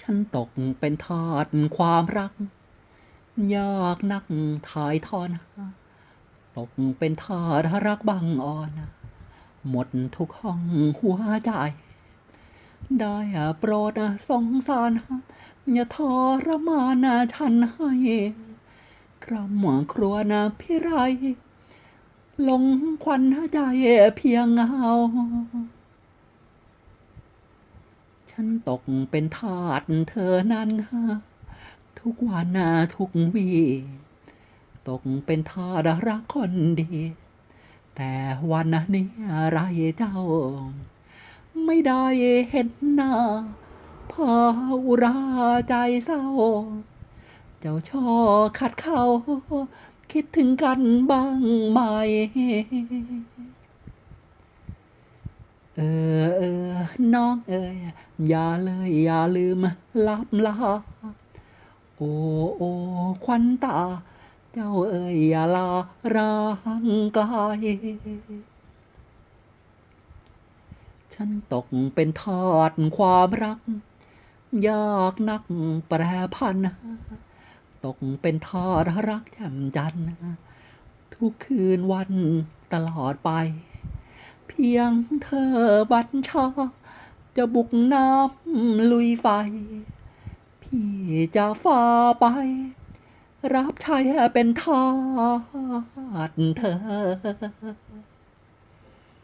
ฉันตกเป็นทาสความรัก ยากนักถ่ายทอนตกเป็นทาสรักบังอ่อน หมดทุกห้องหัวใจ ได้โปรดสงสาร อย่าทรมานฉันให้ครำครัวนะพี่ไร ลงควันใจเพียงเงา ฉันตกเป็นทาสเธอนั้นฮะทุกวันทุกวี ตกเป็นทาสรักคนดี แต่วันนี้ไรเจ้า ไม่ได้เห็นหน้าพาอุราใจเศร้า เจ้าช่อขัดเขาคิดถึงกันบ้างไหม เออเออ น้องเอ๋ยอย่าเลยอย่าลืมลับลาโอ้โอ้ควันตา เจ้าเอ๋ยอย่าลาร้างไกลฉันตกเป็นทาสความรัก ยากนักแปรพัน ตกเป็นทาสรักแจ่มจันทร์ทุกคืนวันตลอดไป เพียงเธอบัญชา จะบุกน้ำลุยไฟ พี่จะฝ่าไป รับใช้เป็นทาสเธอ